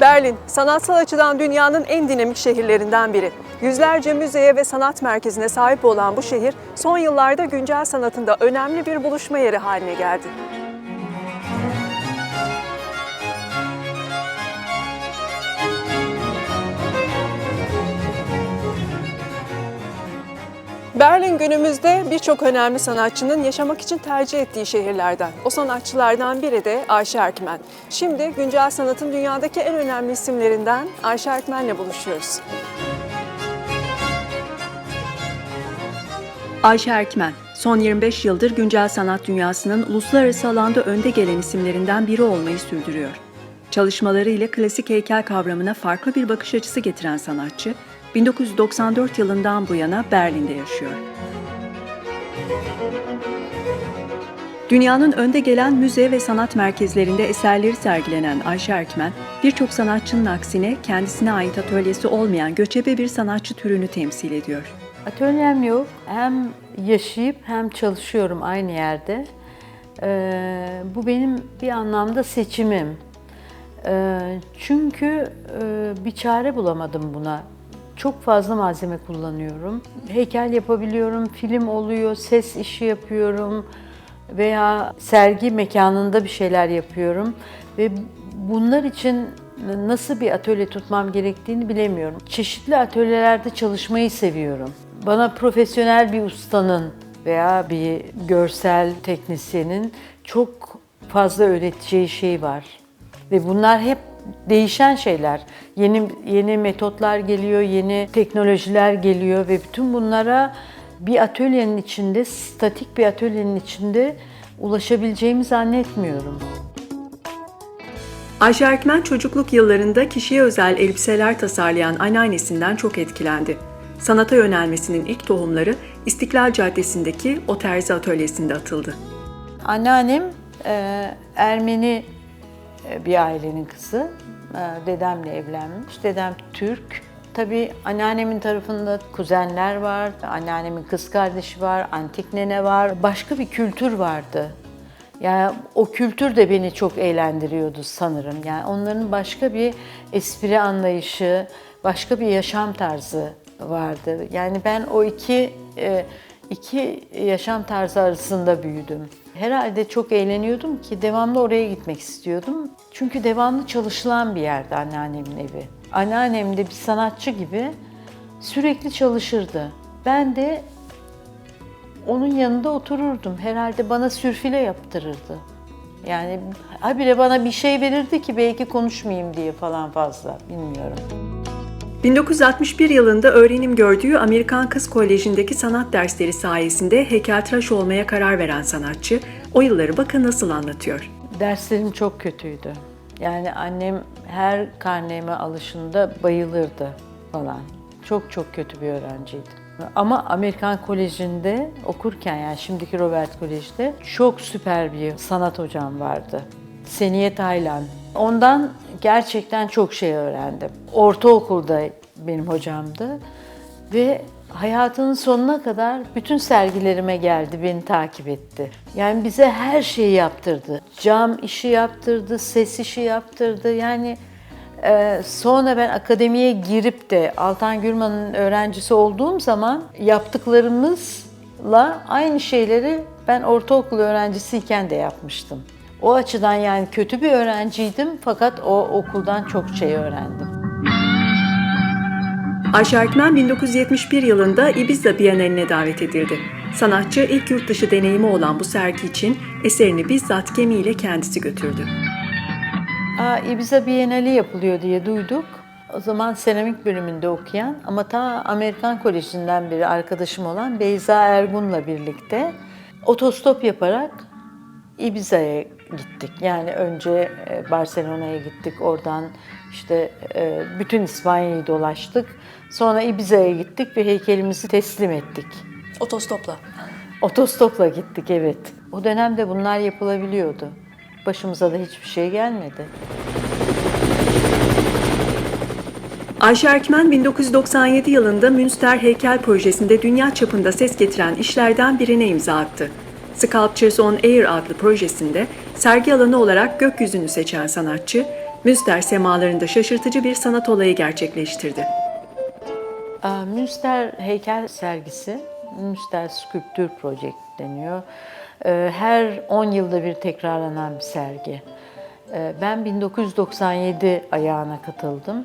Berlin, sanatsal açıdan dünyanın en dinamik şehirlerinden biri. Yüzlerce müzeye ve sanat merkezine sahip olan bu şehir, son yıllarda güncel sanatında önemli bir buluşma yeri haline geldi. Berlin günümüzde birçok önemli sanatçının yaşamak için tercih ettiği şehirlerden. O sanatçılardan biri de Ayşe Erkmen. Şimdi güncel sanatın dünyadaki en önemli isimlerinden Ayşe Erkmen'le buluşuyoruz. Ayşe Erkmen, son 25 yıldır güncel sanat dünyasının uluslararası alanda önde gelen isimlerinden biri olmayı sürdürüyor. Çalışmaları ile klasik heykel kavramına farklı bir bakış açısı getiren sanatçı, 1994 yılından bu yana Berlin'de yaşıyor. Dünyanın önde gelen müze ve sanat merkezlerinde eserleri sergilenen Ayşe Erkmen, birçok sanatçının aksine kendisine ait atölyesi olmayan göçebe bir sanatçı türünü temsil ediyor. Atölyem yok. Hem yaşayıp hem çalışıyorum aynı yerde. Ee, bu benim bir anlamda seçimim. Ee, çünkü e, bir çare bulamadım buna. Çok fazla malzeme kullanıyorum. Heykel yapabiliyorum, film oluyor, ses işi yapıyorum veya sergi mekanında bir şeyler yapıyorum ve bunlar için nasıl bir atölye tutmam gerektiğini bilemiyorum. Çeşitli atölyelerde çalışmayı seviyorum. Bana profesyonel bir ustanın veya bir görsel teknisyenin çok fazla öğreteceği şey var. Ve bunlar hep değişen şeyler. Yeni yeni metotlar geliyor, yeni teknolojiler geliyor ve bütün bunlara bir atölyenin içinde, statik bir atölyenin içinde ulaşabileceğimi zannetmiyorum. Ayşe Erkmen çocukluk yıllarında kişiye özel elbiseler tasarlayan anneannesinden çok etkilendi. Sanata yönelmesinin ilk tohumları İstiklal Caddesi'ndeki o terzi atölyesinde atıldı. Anneannem e, Ermeni bir ailenin kızı. E, dedemle evlenmiş. Dedem Türk. Tabii anneannemin tarafında kuzenler var, anneannemin kız kardeşi var, antik nene var. Başka bir kültür vardı. Yani o kültür de beni çok eğlendiriyordu sanırım. Yani onların başka bir espri anlayışı, başka bir yaşam tarzı vardı. Yani ben o iki e, iki yaşam tarzı arasında büyüdüm. Herhalde çok eğleniyordum ki devamlı oraya gitmek istiyordum. Çünkü devamlı çalışılan bir yerdi anneannemin evi. Anneannem de bir sanatçı gibi sürekli çalışırdı. Ben de onun yanında otururdum. Herhalde bana sürfile yaptırırdı. Yani habire bana bir şey verirdi ki belki konuşmayayım diye falan fazla bilmiyorum. 1961 yılında öğrenim gördüğü Amerikan Kız Koleji'ndeki sanat dersleri sayesinde heykeltıraş olmaya karar veren sanatçı, o yılları bakın nasıl anlatıyor. Derslerim çok kötüydü. Yani annem her karneme alışında bayılırdı falan. Çok çok kötü bir öğrenciydim. Ama Amerikan Koleji'nde okurken yani şimdiki Robert Kolej'de çok süper bir sanat hocam vardı. Seniye Taylan. Ondan gerçekten çok şey öğrendim. Ortaokulda benim hocamdı ve hayatının sonuna kadar bütün sergilerime geldi, beni takip etti. Yani bize her şeyi yaptırdı. Cam işi yaptırdı, ses işi yaptırdı. Yani e, sonra ben akademiye girip de Altan Gürman'ın öğrencisi olduğum zaman yaptıklarımızla aynı şeyleri ben ortaokul öğrencisiyken de yapmıştım. O açıdan yani kötü bir öğrenciydim fakat o okuldan çok şey öğrendim. Ayşe Erkmen 1971 yılında Ibiza Bienali'ne davet edildi. Sanatçı ilk yurt dışı deneyimi olan bu sergi için eserini bizzat gemiyle kendisi götürdü. Aa, Ibiza Bienali yapılıyor diye duyduk. O zaman seramik bölümünde okuyan ama ta Amerikan Koleji'nden biri arkadaşım olan Beyza Ergun'la birlikte otostop yaparak Ibiza'ya gittik. Yani önce e, Barcelona'ya gittik. Oradan işte e, bütün İspanya'yı dolaştık. Sonra Ibiza'ya gittik ve heykelimizi teslim ettik. Otostopla. Otostopla gittik evet. O dönemde bunlar yapılabiliyordu. Başımıza da hiçbir şey gelmedi. Ayşe Erkmen 1997 yılında Münster Heykel Projesi'nde dünya çapında ses getiren işlerden birine imza attı. Sculptures on Air adlı projesinde sergi alanı olarak gökyüzünü seçen sanatçı, Münster semalarında şaşırtıcı bir sanat olayı gerçekleştirdi. Münster heykel sergisi, Münster Sculpture Project deniyor. Ee, Her 10 yılda bir tekrarlanan bir sergi. Ee, Ben 1997 ayağına katıldım.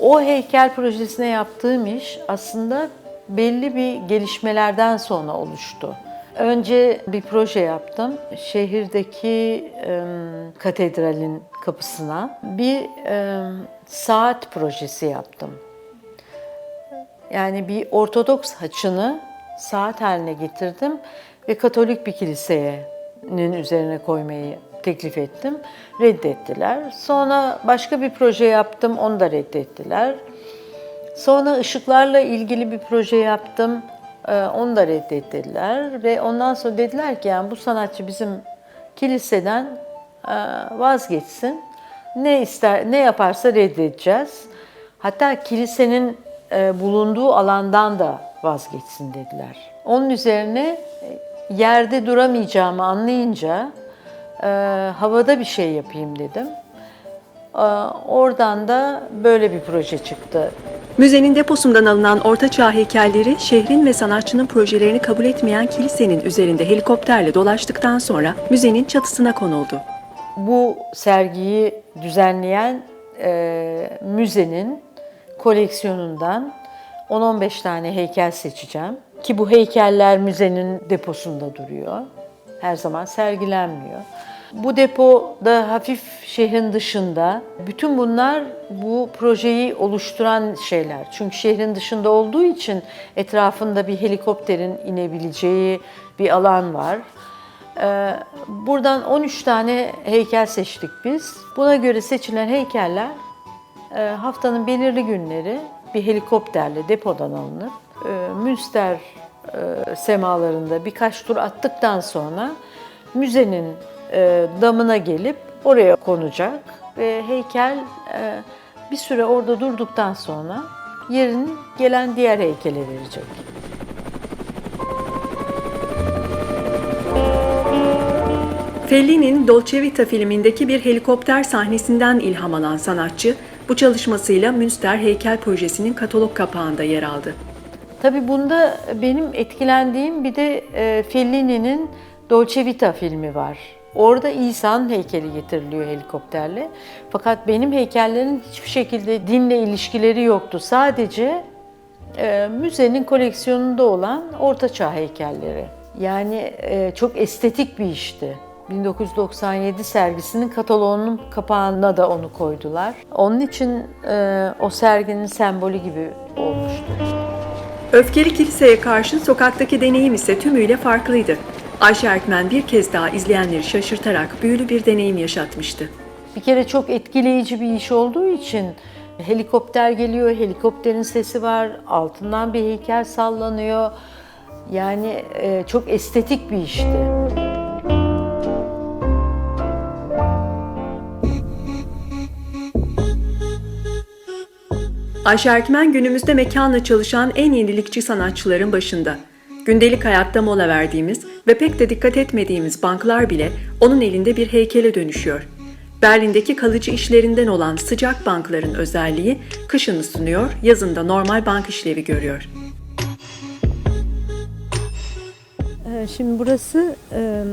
O heykel projesine yaptığım iş aslında belli bir gelişmelerden sonra oluştu. Önce bir proje yaptım. Şehirdeki em, katedralin kapısına bir em, saat projesi yaptım. Yani bir Ortodoks haçını saat haline getirdim ve Katolik bir kilisenin üzerine koymayı teklif ettim. Reddettiler. Sonra başka bir proje yaptım, onu da reddettiler. Sonra ışıklarla ilgili bir proje yaptım, e, onu da reddettiler. Ve ondan sonra dediler ki yani bu sanatçı bizim kiliseden e, vazgeçsin. Ne ister, ne yaparsa reddedeceğiz. Hatta kilisenin e, bulunduğu alandan da vazgeçsin dediler. Onun üzerine e, yerde duramayacağımı anlayınca havada bir şey yapayım dedim. E, oradan da böyle bir proje çıktı. Müzenin deposundan alınan ortaçağ heykelleri şehrin ve sanatçının projelerini kabul etmeyen kilisenin üzerinde helikopterle dolaştıktan sonra müzenin çatısına konuldu. Bu sergiyi düzenleyen e, müzenin koleksiyonundan 10-15 tane heykel seçeceğim. Ki bu heykeller müzenin deposunda duruyor. Her zaman sergilenmiyor. Bu depoda hafif şehrin dışında. Bütün bunlar bu projeyi oluşturan şeyler. Çünkü şehrin dışında olduğu için etrafında bir helikopterin inebileceği bir alan var. Ee, Buradan 13 tane heykel seçtik biz. Buna göre seçilen heykeller e, haftanın belirli günleri bir helikopterle depodan alınıp e, Münster e, semalarında birkaç tur attıktan sonra müzenin damına gelip oraya konacak ve heykel e, bir süre orada durduktan sonra yerini gelen diğer heykele verecek. Fellini'nin Dolce Vita filmindeki bir helikopter sahnesinden ilham alan sanatçı, bu çalışmasıyla Münster heykel projesinin katalog kapağında yer aldı. Tabii bunda benim etkilendiğim bir de e, Fellini'nin Dolce Vita filmi var. Orada İsa'nın heykeli getiriliyor helikopterle. Fakat benim heykellerin hiçbir şekilde dinle ilişkileri yoktu. Sadece e, müzenin koleksiyonunda olan ortaçağ heykelleri. Yani e, çok estetik bir işti. 1997 sergisinin kataloğunun kapağına da onu koydular. Onun için e, o serginin sembolü gibi olmuştu. Öfkeli kiliseye karşı sokaktaki deneyim ise tümüyle farklıydı. Ayşe Erkmen bir kez daha izleyenleri şaşırtarak büyülü bir deneyim yaşatmıştı. Bir kere çok etkileyici bir iş olduğu için helikopter geliyor, helikopterin sesi var, altından bir heykel sallanıyor. Yani e, çok estetik bir işti. Ayşe Erkmen günümüzde mekanla çalışan en yenilikçi sanatçıların başında. Gündelik hayatta mola verdiğimiz ve pek de dikkat etmediğimiz banklar bile onun elinde bir heykele dönüşüyor. Berlin'deki kalıcı işlerinden olan sıcak bankların özelliği kışın ısınıyor, yazında normal bank işlevi görüyor. Ee, Şimdi burası e,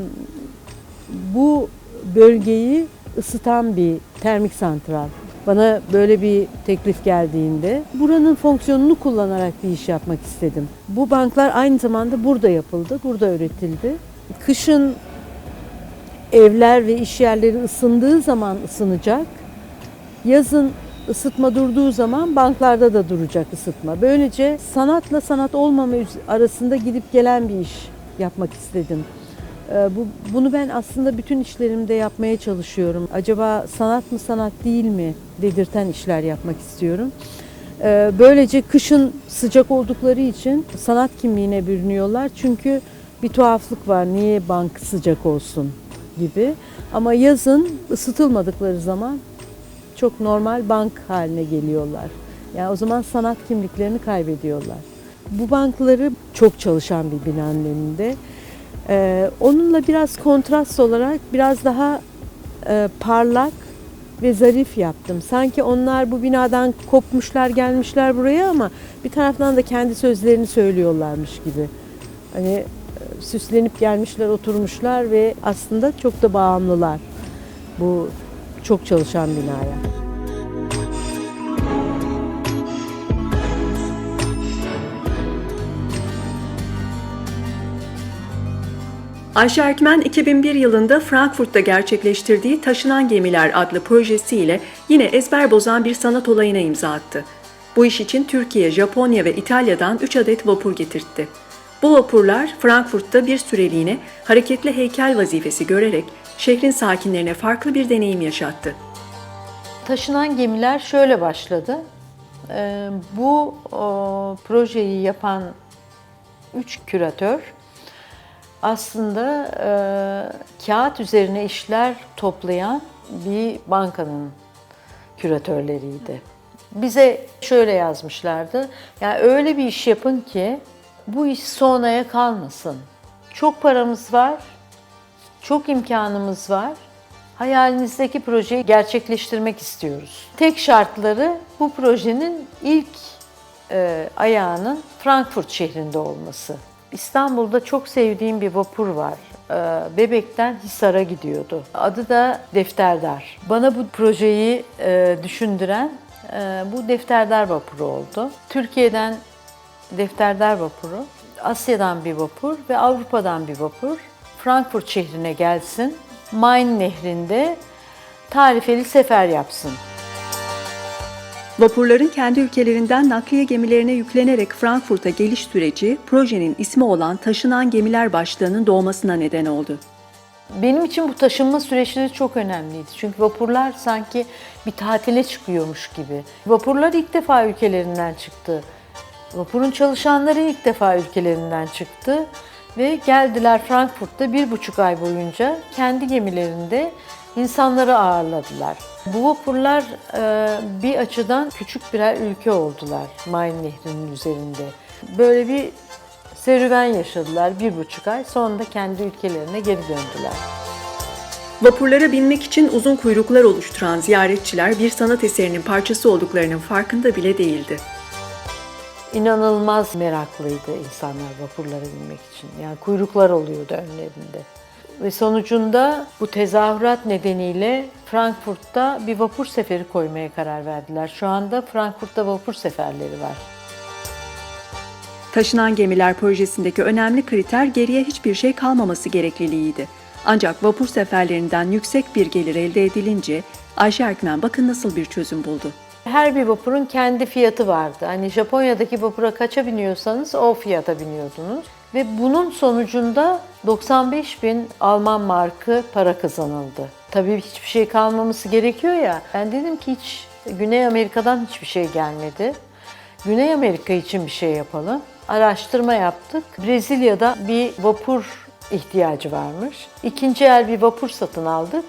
bu bölgeyi ısıtan bir termik santral. Bana böyle bir teklif geldiğinde buranın fonksiyonunu kullanarak bir iş yapmak istedim. Bu banklar aynı zamanda burada yapıldı, burada üretildi. Kışın evler ve iş yerleri ısındığı zaman ısınacak. Yazın ısıtma durduğu zaman banklarda da duracak ısıtma. Böylece sanatla sanat olmama arasında gidip gelen bir iş yapmak istedim. Ee, Bu, bunu ben aslında bütün işlerimde yapmaya çalışıyorum. Acaba sanat mı sanat değil mi dedirten işler yapmak istiyorum. Ee, Böylece kışın sıcak oldukları için sanat kimliğine bürünüyorlar. Çünkü bir tuhaflık var. Niye bank sıcak olsun gibi. Ama yazın ısıtılmadıkları zaman çok normal bank haline geliyorlar. Yani o zaman sanat kimliklerini kaybediyorlar. Bu bankları çok çalışan bir binanın önünde. Ee, onunla biraz kontrast olarak biraz daha e, parlak ve zarif yaptım. Sanki onlar bu binadan kopmuşlar gelmişler buraya ama bir taraftan da kendi sözlerini söylüyorlarmış gibi. Hani e, süslenip gelmişler, oturmuşlar ve aslında çok da bağımlılar bu çok çalışan binaya. Ayşe Erkmen 2001 yılında Frankfurt'ta gerçekleştirdiği Taşınan Gemiler adlı projesiyle yine ezber bozan bir sanat olayına imza attı. Bu iş için Türkiye, Japonya ve İtalya'dan 3 adet vapur getirtti. Bu vapurlar Frankfurt'ta bir süreliğine hareketli heykel vazifesi görerek şehrin sakinlerine farklı bir deneyim yaşattı. Taşınan gemiler şöyle başladı. Ee, bu projeyi yapan üç küratör aslında e, kağıt üzerine işler toplayan bir bankanın küratörleriydi. Bize şöyle yazmışlardı. Yani öyle bir iş yapın ki bu iş sonraya kalmasın. Çok paramız var, çok imkanımız var. Hayalinizdeki projeyi gerçekleştirmek istiyoruz. Tek şartları bu projenin ilk e, ayağının Frankfurt şehrinde olması. İstanbul'da çok sevdiğim bir vapur var. E, Bebek'ten Hisar'a gidiyordu. Adı da Defterdar. Bana bu projeyi e, düşündüren e, bu Defterdar vapuru oldu. Türkiye'den Defterdar vapuru, Asya'dan bir vapur ve Avrupa'dan bir vapur Frankfurt şehrine gelsin. Main nehrinde tarifeli sefer yapsın. Vapurların kendi ülkelerinden nakliye gemilerine yüklenerek Frankfurt'a geliş süreci projenin ismi olan Taşınan Gemiler başlığının doğmasına neden oldu. Benim için bu taşınma süreçleri çok önemliydi. Çünkü vapurlar sanki bir tatile çıkıyormuş gibi. Vapurlar ilk defa ülkelerinden çıktı. Vapurun çalışanları ilk defa ülkelerinden çıktı ve geldiler Frankfurt'ta bir buçuk ay boyunca kendi gemilerinde insanları ağırladılar. Bu vapurlar e, bir açıdan küçük birer ülke oldular Main Nehri'nin üzerinde. Böyle bir serüven yaşadılar bir buçuk ay. Sonra da kendi ülkelerine geri döndüler. Vapurlara binmek için uzun kuyruklar oluşturan ziyaretçiler bir sanat eserinin parçası olduklarının farkında bile değildi. İnanılmaz meraklıydı insanlar vapurlara binmek için. Yani kuyruklar oluyordu önlerinde. Ve sonucunda bu tezahürat nedeniyle Frankfurt'ta bir vapur seferi koymaya karar verdiler. Şu anda Frankfurt'ta vapur seferleri var. Taşınan Gemiler projesindeki önemli kriter geriye hiçbir şey kalmaması gerekliliğiydi. Ancak vapur seferlerinden yüksek bir gelir elde edilince Ayşe Erkmen bakın nasıl bir çözüm buldu. Her bir vapurun kendi fiyatı vardı. Hani Japonya'daki vapura kaça biniyorsanız o fiyata biniyordunuz. Ve bunun sonucunda 95 bin Alman markı para kazanıldı. Tabii hiçbir şey kalmaması gerekiyor ya. Ben dedim ki hiç Güney Amerika'dan hiçbir şey gelmedi. Güney Amerika için bir şey yapalım. Araştırma yaptık. Brezilya'da bir vapur ihtiyacı varmış. İkinci el bir vapur satın aldık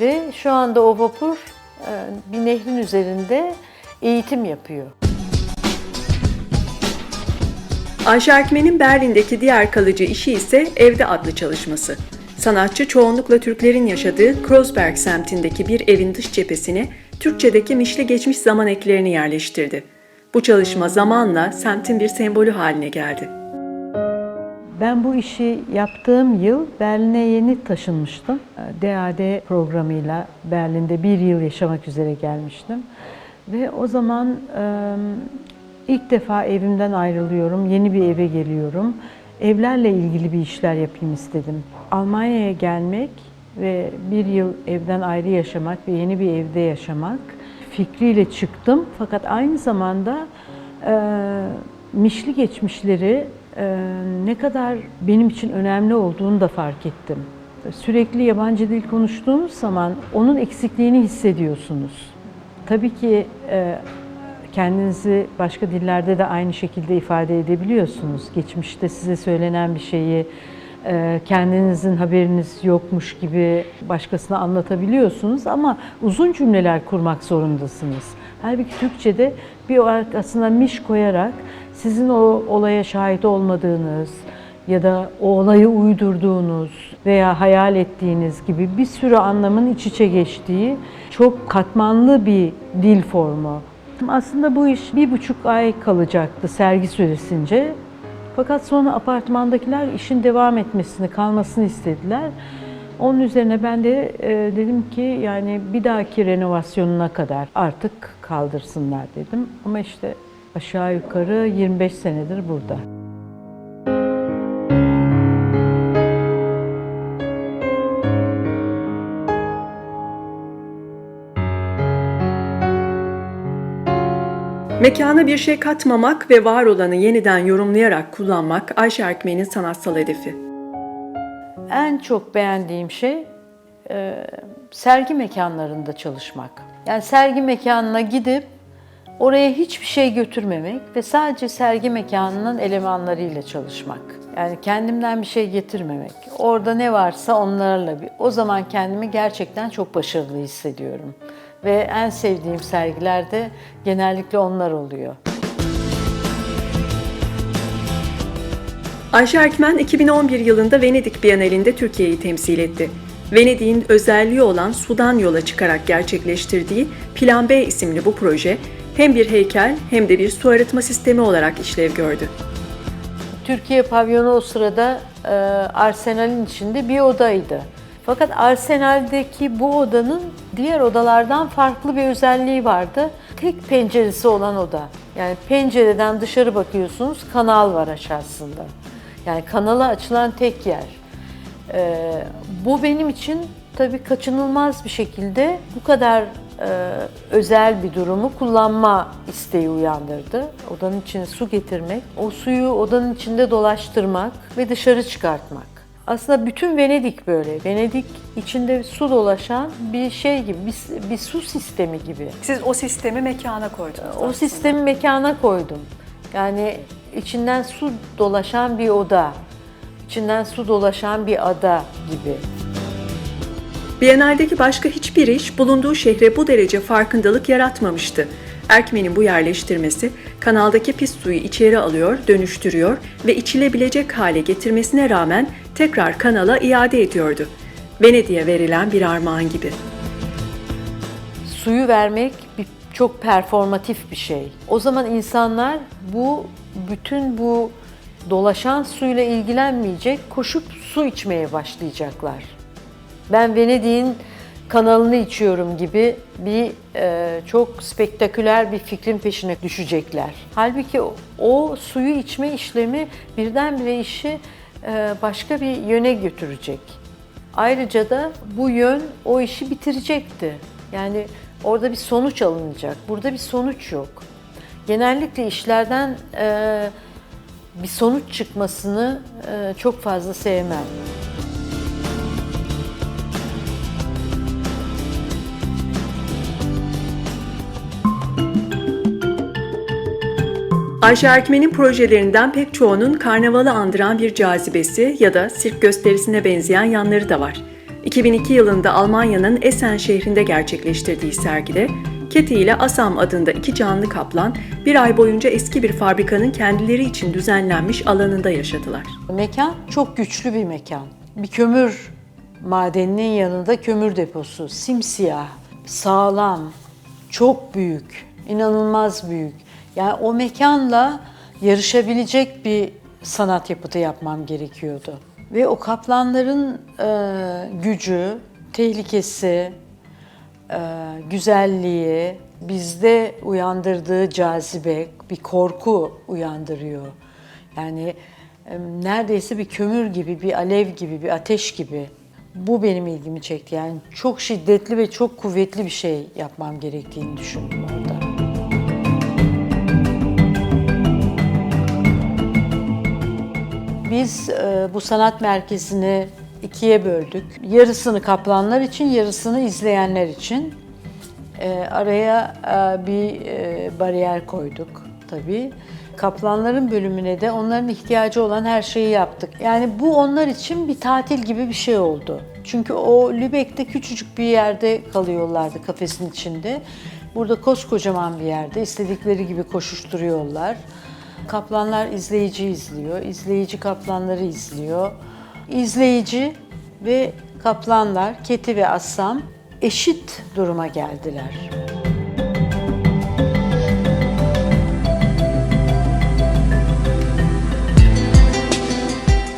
ve şu anda o vapur e, bir nehrin üzerinde eğitim yapıyor. Ayşe Erkmen'in Berlin'deki diğer kalıcı işi ise Evde adlı çalışması. Sanatçı çoğunlukla Türklerin yaşadığı Kreuzberg semtindeki bir evin dış cephesine Türkçedeki mişli geçmiş zaman eklerini yerleştirdi. Bu çalışma zamanla semtin bir sembolü haline geldi. Ben bu işi yaptığım yıl Berlin'e yeni taşınmıştım. DAD programıyla Berlin'de bir yıl yaşamak üzere gelmiştim. Ve o zaman ilk defa evimden ayrılıyorum, yeni bir eve geliyorum. Evlerle ilgili bir işler yapayım istedim. Almanya'ya gelmek ve bir yıl evden ayrı yaşamak ve yeni bir evde yaşamak fikriyle çıktım. Fakat aynı zamanda e, mişli geçmişleri e, ne kadar benim için önemli olduğunu da fark ettim. Sürekli yabancı dil konuştuğunuz zaman onun eksikliğini hissediyorsunuz. Tabii ki e, kendinizi başka dillerde de aynı şekilde ifade edebiliyorsunuz. Geçmişte size söylenen bir şeyi e, kendinizin haberiniz yokmuş gibi başkasına anlatabiliyorsunuz ama uzun cümleler kurmak zorundasınız. Halbuki Türkçe'de bir arkasına miş koyarak sizin o olaya şahit olmadığınız, ya da o olayı uydurduğunuz veya hayal ettiğiniz gibi bir sürü anlamın iç içe geçtiği çok katmanlı bir dil formu. Aslında bu iş bir buçuk ay kalacaktı sergi süresince. Fakat sonra apartmandakiler işin devam etmesini, kalmasını istediler. Onun üzerine ben de e, dedim ki yani bir dahaki renovasyonuna kadar artık kaldırsınlar dedim. Ama işte aşağı yukarı 25 senedir burada. Mekana bir şey katmamak ve var olanı yeniden yorumlayarak kullanmak Ayşe Erkmen'in sanatsal hedefi. En çok beğendiğim şey e, sergi mekanlarında çalışmak. Yani sergi mekanına gidip oraya hiçbir şey götürmemek ve sadece sergi mekanının elemanlarıyla çalışmak. Yani kendimden bir şey getirmemek. Orada ne varsa onlarla bir. O zaman kendimi gerçekten çok başarılı hissediyorum. Ve en sevdiğim sergilerde genellikle onlar oluyor. Ayşe Erkmen 2011 yılında Venedik Bienalinde Türkiye'yi temsil etti. Venedik'in özelliği olan sudan yola çıkarak gerçekleştirdiği Plan B isimli bu proje hem bir heykel hem de bir su arıtma sistemi olarak işlev gördü. Türkiye pavyonu o sırada e, Arsenal'in içinde bir odaydı. Fakat Arsenal'deki bu odanın diğer odalardan farklı bir özelliği vardı. Tek penceresi olan oda. Yani pencereden dışarı bakıyorsunuz, kanal var aşağısında. Yani kanala açılan tek yer. E, bu benim için tabii kaçınılmaz bir şekilde bu kadar e, özel bir durumu kullanma isteği uyandırdı. Odanın içine su getirmek, o suyu odanın içinde dolaştırmak ve dışarı çıkartmak. Aslında bütün Venedik böyle. Venedik içinde su dolaşan bir şey gibi, bir, bir su sistemi gibi. Siz o sistemi mekana koydunuz. O sistemi mekana koydum. Yani içinden su dolaşan bir oda, içinden su dolaşan bir ada gibi. Bienaldeki başka hiçbir iş bulunduğu şehre bu derece farkındalık yaratmamıştı. Erkmen'in bu yerleştirmesi kanaldaki pis suyu içeri alıyor, dönüştürüyor ve içilebilecek hale getirmesine rağmen tekrar kanala iade ediyordu. Venedik'e verilen bir armağan gibi. suyu vermek bir, çok performatif bir şey. O zaman insanlar bu bütün bu dolaşan suyla ilgilenmeyecek, koşup su içmeye başlayacaklar. Ben Venedik'in kanalını içiyorum gibi bir e, çok spektaküler bir fikrin peşine düşecekler. Halbuki o, o suyu içme işlemi birdenbire işi başka bir yöne götürecek. Ayrıca da bu yön o işi bitirecekti. Yani orada bir sonuç alınacak. Burada bir sonuç yok. Genellikle işlerden e, bir sonuç çıkmasını e, çok fazla sevmem. Ayşe Erkmen'in projelerinden pek çoğunun karnavalı andıran bir cazibesi ya da sirk gösterisine benzeyen yanları da var. 2002 yılında Almanya'nın Essen şehrinde gerçekleştirdiği sergide Keti ile Asam adında iki canlı kaplan bir ay boyunca eski bir fabrikanın kendileri için düzenlenmiş alanında yaşadılar. Mekan çok güçlü bir mekan. Bir kömür madeninin yanında kömür deposu. Simsiyah, sağlam, çok büyük, inanılmaz büyük. Yani o mekanla yarışabilecek bir sanat yapıtı yapmam gerekiyordu. Ve o kaplanların e, gücü, tehlikesi, e, güzelliği, bizde uyandırdığı cazibe, bir korku uyandırıyor. Yani e, neredeyse bir kömür gibi, bir alev gibi, bir ateş gibi. Bu benim ilgimi çekti. Yani çok şiddetli ve çok kuvvetli bir şey yapmam gerektiğini düşündüm. Biz e, bu sanat merkezini ikiye böldük. Yarısını kaplanlar için, yarısını izleyenler için. E, araya e, bir e, bariyer koyduk tabii. Kaplanların bölümüne de onların ihtiyacı olan her şeyi yaptık. Yani bu onlar için bir tatil gibi bir şey oldu. Çünkü o Lübeck'te küçücük bir yerde kalıyorlardı kafesin içinde. Burada koskocaman bir yerde istedikleri gibi koşuşturuyorlar. Kaplanlar izleyici izliyor, izleyici kaplanları izliyor. İzleyici ve kaplanlar, Keti ve Assam eşit duruma geldiler.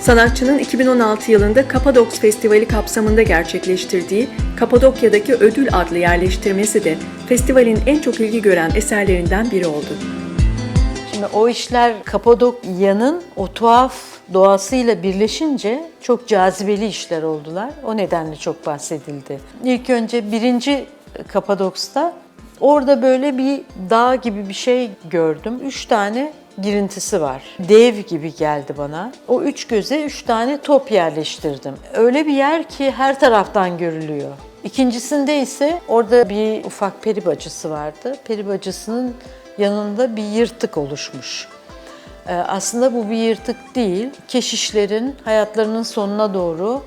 Sanatçının 2016 yılında Kapadoks Festivali kapsamında gerçekleştirdiği Kapadokya'daki Ödül adlı yerleştirmesi de festivalin en çok ilgi gören eserlerinden biri oldu. Şimdi o işler Kapadokya'nın o tuhaf doğasıyla birleşince çok cazibeli işler oldular. O nedenle çok bahsedildi. İlk önce birinci Kapadoks'ta orada böyle bir dağ gibi bir şey gördüm. Üç tane girintisi var. Dev gibi geldi bana. O üç göze üç tane top yerleştirdim. Öyle bir yer ki her taraftan görülüyor. İkincisinde ise orada bir ufak peri bacısı vardı. Peri bacısının yanında bir yırtık oluşmuş. Ee, Aslında bu bir yırtık değil. Keşişlerin hayatlarının sonuna doğru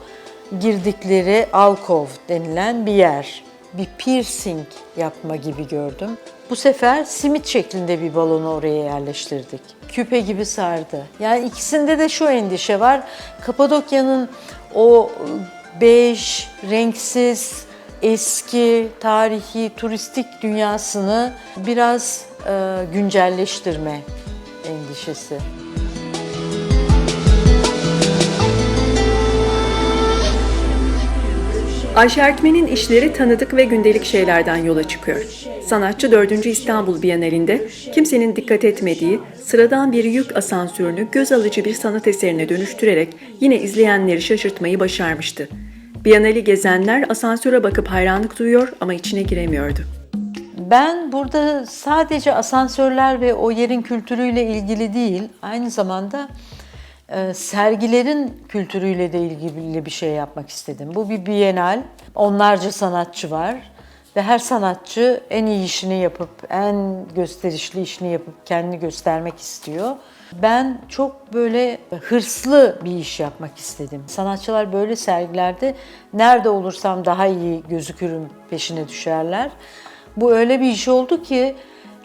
girdikleri alkov denilen bir yer. Bir piercing yapma gibi gördüm. Bu sefer simit şeklinde bir balonu oraya yerleştirdik. Küpe gibi sardı. Yani ikisinde de şu endişe var. Kapadokya'nın o bej, renksiz, eski, tarihi, turistik dünyasını biraz e, güncelleştirme endişesi. Ayşe Erkmen'in işleri tanıdık ve gündelik şeylerden yola çıkıyor. Sanatçı 4. İstanbul Bienalinde kimsenin dikkat etmediği sıradan bir yük asansörünü göz alıcı bir sanat eserine dönüştürerek yine izleyenleri şaşırtmayı başarmıştı. Bienali gezenler asansöre bakıp hayranlık duyuyor ama içine giremiyordu. Ben burada sadece asansörler ve o yerin kültürüyle ilgili değil, aynı zamanda e, sergilerin kültürüyle de ilgili bir şey yapmak istedim. Bu bir bienal, onlarca sanatçı var ve her sanatçı en iyi işini yapıp, en gösterişli işini yapıp kendini göstermek istiyor. Ben çok böyle hırslı bir iş yapmak istedim. Sanatçılar böyle sergilerde nerede olursam daha iyi gözükürüm peşine düşerler. Bu öyle bir iş oldu ki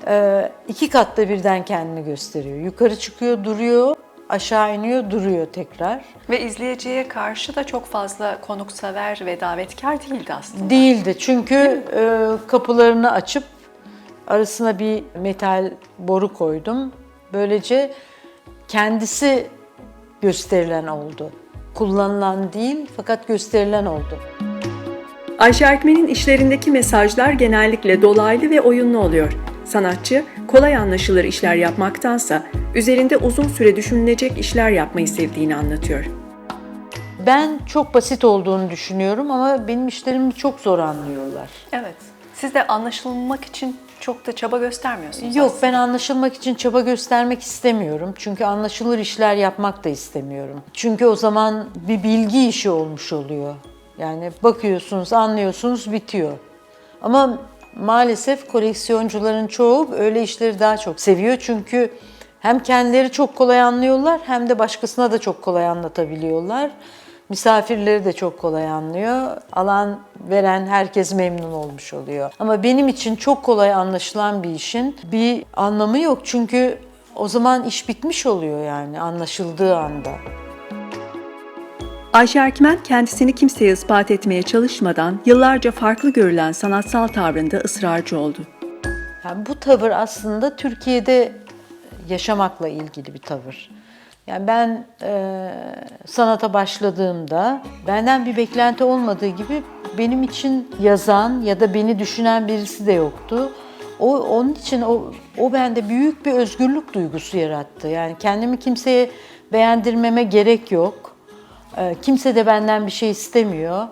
e, iki katta birden kendini gösteriyor. Yukarı çıkıyor, duruyor, aşağı iniyor, duruyor tekrar. Ve izleyiciye karşı da çok fazla konuksever ve davetkar değildi aslında. Değildi çünkü e, kapılarını açıp arasına bir metal boru koydum. Böylece kendisi gösterilen oldu. Kullanılan değil fakat gösterilen oldu. Ayşe Erkmen'in işlerindeki mesajlar genellikle dolaylı ve oyunlu oluyor. Sanatçı, kolay anlaşılır işler yapmaktansa üzerinde uzun süre düşünülecek işler yapmayı sevdiğini anlatıyor. Ben çok basit olduğunu düşünüyorum ama benim işlerimi çok zor anlıyorlar. Evet. Siz de anlaşılmak için çok da çaba göstermiyorsunuz. Yok ben anlaşılmak için çaba göstermek istemiyorum. Çünkü anlaşılır işler yapmak da istemiyorum. Çünkü o zaman bir bilgi işi olmuş oluyor. Yani bakıyorsunuz, anlıyorsunuz, bitiyor. Ama maalesef koleksiyoncuların çoğu öyle işleri daha çok seviyor. Çünkü hem kendileri çok kolay anlıyorlar hem de başkasına da çok kolay anlatabiliyorlar. Misafirleri de çok kolay anlıyor. Alan veren herkes memnun olmuş oluyor. Ama benim için çok kolay anlaşılan bir işin bir anlamı yok. Çünkü o zaman iş bitmiş oluyor yani anlaşıldığı anda. Ayşe Erkmen kendisini kimseye ispat etmeye çalışmadan yıllarca farklı görülen sanatsal tavrında ısrarcı oldu. Yani bu tavır aslında Türkiye'de yaşamakla ilgili bir tavır. Yani ben e, sanata başladığımda benden bir beklenti olmadığı gibi benim için yazan ya da beni düşünen birisi de yoktu. O onun için o o bende büyük bir özgürlük duygusu yarattı. Yani kendimi kimseye beğendirmeme gerek yok. E, kimse de benden bir şey istemiyor.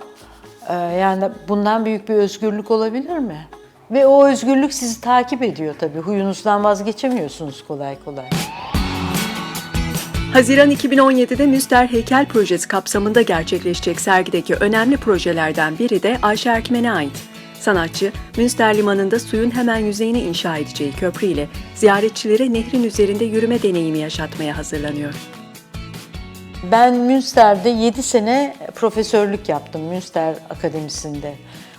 E, yani bundan büyük bir özgürlük olabilir mi? Ve o özgürlük sizi takip ediyor tabii. Huyunuzdan vazgeçemiyorsunuz kolay kolay. Haziran 2017'de Müster Heykel Projesi kapsamında gerçekleşecek sergideki önemli projelerden biri de Ayşe Erkmen'e ait. Sanatçı, Münster Limanı'nda suyun hemen yüzeyine inşa edeceği köprü ile ziyaretçilere nehrin üzerinde yürüme deneyimi yaşatmaya hazırlanıyor. Ben Münster'de 7 sene profesörlük yaptım Münster Akademisi'nde.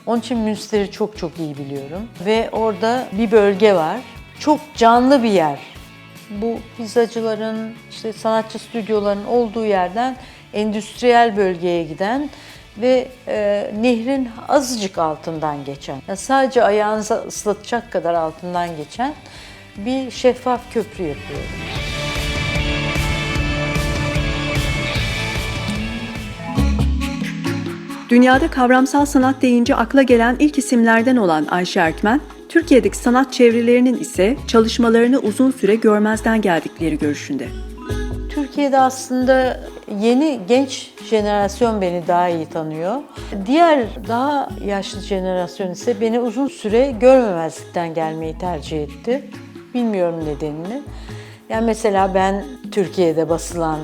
Onun için Münster'i çok çok iyi biliyorum. Ve orada bir bölge var. Çok canlı bir yer. Bu pizzacıların, işte sanatçı stüdyoların olduğu yerden endüstriyel bölgeye giden ve e, nehrin azıcık altından geçen, yani sadece ayağınıza ıslatacak kadar altından geçen bir şeffaf köprü yapıyorum. Dünyada kavramsal sanat deyince akla gelen ilk isimlerden olan Ayşe Erkmen, Türkiye'deki sanat çevrelerinin ise çalışmalarını uzun süre görmezden geldikleri görüşünde. Türkiye'de aslında yeni genç jenerasyon beni daha iyi tanıyor. Diğer daha yaşlı jenerasyon ise beni uzun süre görmemezlikten gelmeyi tercih etti. Bilmiyorum nedenini. Yani mesela ben Türkiye'de basılan,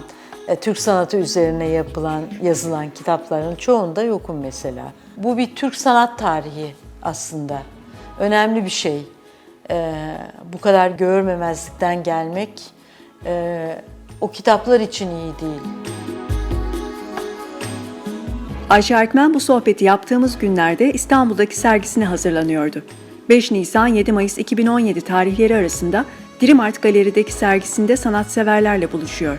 e, Türk sanatı üzerine yapılan, yazılan kitapların çoğunda yokum mesela. Bu bir Türk sanat tarihi aslında. Önemli bir şey. E, bu kadar görmemezlikten gelmek e, o kitaplar için iyi değil. Ayşe Erkmen bu sohbeti yaptığımız günlerde İstanbul'daki sergisine hazırlanıyordu. 5 Nisan-7 Mayıs 2017 tarihleri arasında Dirim Art Galeri'deki sergisinde sanatseverlerle buluşuyor.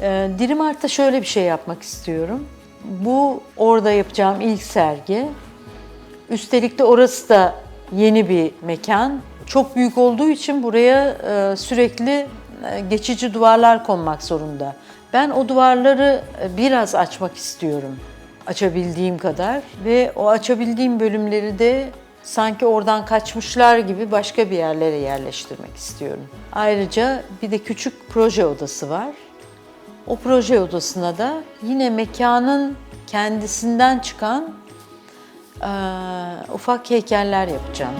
Ee, Dirim Art'ta şöyle bir şey yapmak istiyorum. Bu orada yapacağım ilk sergi. Üstelik de orası da yeni bir mekan. Çok büyük olduğu için buraya e, sürekli e, geçici duvarlar konmak zorunda. Ben o duvarları e, biraz açmak istiyorum. Açabildiğim kadar ve o açabildiğim bölümleri de sanki oradan kaçmışlar gibi başka bir yerlere yerleştirmek istiyorum. Ayrıca bir de küçük proje odası var. O proje odasına da yine mekanın kendisinden çıkan ufak heykeller yapacağım.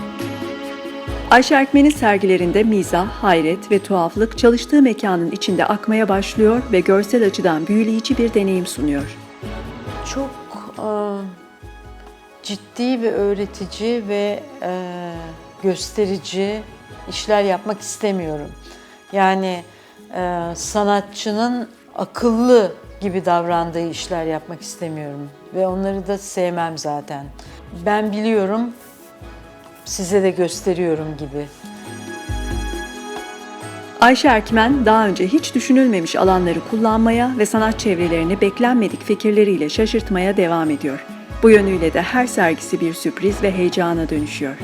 Ayşe Erkmen'in sergilerinde mizah, hayret ve tuhaflık çalıştığı mekanın içinde akmaya başlıyor ve görsel açıdan büyüleyici bir deneyim sunuyor. Çok eee, ciddi ve öğretici ve eee, gösterici işler yapmak istemiyorum. Yani eee, sanatçının akıllı gibi davrandığı işler yapmak istemiyorum ve onları da sevmem zaten. Ben biliyorum, size de gösteriyorum gibi. Ayşe Erkmen daha önce hiç düşünülmemiş alanları kullanmaya ve sanat çevrelerini beklenmedik fikirleriyle şaşırtmaya devam ediyor. Bu yönüyle de her sergisi bir sürpriz ve heyecana dönüşüyor.